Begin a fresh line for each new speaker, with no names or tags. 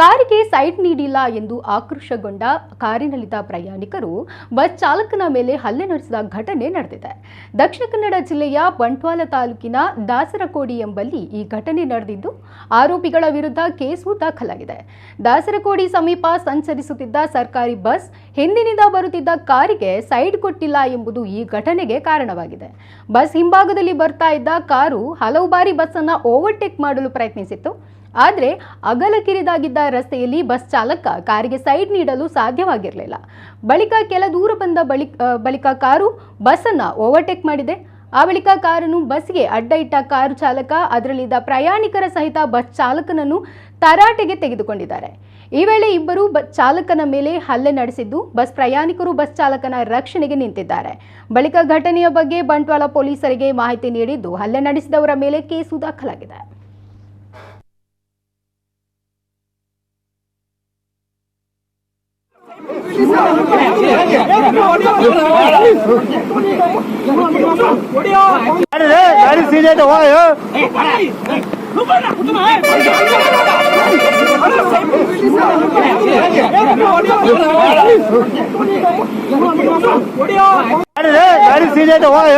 ಕಾರಿಗೆ ಸೈಡ್ ನೀಡಿಲ್ಲ ಎಂದು ಆಕ್ರೋಶಗೊಂಡ ಕಾರಿನಲ್ಲಿದ್ದ ಪ್ರಯಾಣಿಕರು, ಬಸ್ ಚಾಲಕನ ಮೇಲೆ ಹಲ್ಲೆ ನಡೆಸಿದ ಘಟನೆ ನಡೆದಿದೆ. ದಕ್ಷಿಣ ಕನ್ನಡ ಜಿಲ್ಲೆಯ ಬಂಟ್ವಾಲ ತಾಲೂಕಿನ ದಾಸರಕೋಡಿ ಎಂಬಲ್ಲಿ ಈ ಘಟನೆ ನಡೆದಿದ್ದು, ಆರೋಪಿಗಳ ವಿರುದ್ಧ ಕೇಸು ದಾಖಲಾಗಿದೆ. ದಾಸರಕೋಡಿ ಸಮೀಪ ಸಂಚರಿಸುತ್ತಿದ್ದ ಸರ್ಕಾರಿ ಬಸ್ ಹಿಂದಿನಿಂದ ಬರುತ್ತಿದ್ದ ಕಾರಿಗೆ ಸೈಡ್ ಕೊಟ್ಟಿಲ್ಲ ಎಂಬುದು ಈ ಘಟನೆಗೆ ಕಾರಣವಾಗಿದೆ. ಬಸ್ ಹಿಂಭಾಗದಲ್ಲಿ ಬರ್ತಾ ಇದ್ದ ಕಾರು ಹಲವು ಬಾರಿ ಬಸ್ಸನ್ನು ಓವರ್ಟೇಕ್ ಮಾಡಲು ಪ್ರಯತ್ನಿಸಿತ್ತು. ಆದರೆ ಅಗಲ ಕಿರಿದಾಗಿದ್ದ ರಸ್ತೆಯಲ್ಲಿ ಬಸ್ ಚಾಲಕ ಕಾರಿಗೆ ಸೈಡ್ ನೀಡಲು ಸಾಧ್ಯವಾಗಿರಲಿಲ್ಲ. ಬಳಿಕ ಕೆಲ ದೂರ ಬಂದ ಬಳಿ ಬಳಿಕ ಕಾರು ಬಸ್ಸನ್ನು ಓವರ್ಟೇಕ್ ಮಾಡಿದೆ. ಆ ಬಳಿಕ ಕಾರನ್ನು ಬಸ್ಗೆ ಅಡ್ಡ ಇಟ್ಟ ಕಾರು ಚಾಲಕ, ಅದರಲ್ಲಿದ್ದ ಪ್ರಯಾಣಿಕರ ಸಹಿತ ಬಸ್ ಚಾಲಕನನ್ನು ತರಾಟೆಗೆ ತೆಗೆದುಕೊಂಡಿದ್ದಾರೆ. ಈ ವೇಳೆ ಇಬ್ಬರು ಬಸ್ ಚಾಲಕನ ಮೇಲೆ ಹಲ್ಲೆ ನಡೆಸಿದ್ದು, ಬಸ್ ಪ್ರಯಾಣಿಕರು ಬಸ್ ಚಾಲಕನ ರಕ್ಷಣೆಗೆ ನಿಂತಿದ್ದಾರೆ. ಬಳಿಕ ಘಟನೆಯ ಬಗ್ಗೆ ಬಂಟ್ವಾಳ ಪೊಲೀಸರಿಗೆ ಮಾಹಿತಿ ನೀಡಿದ್ದು, ಹಲ್ಲೆ ನಡೆಸಿದವರ ಮೇಲೆ ಕೇಸು ದಾಖಲಾಗಿದೆ.
गाड़ी रे गाड़ी सीधे तो हुआ है गाड़ी रे गाड़ी सीधे तो हुआ है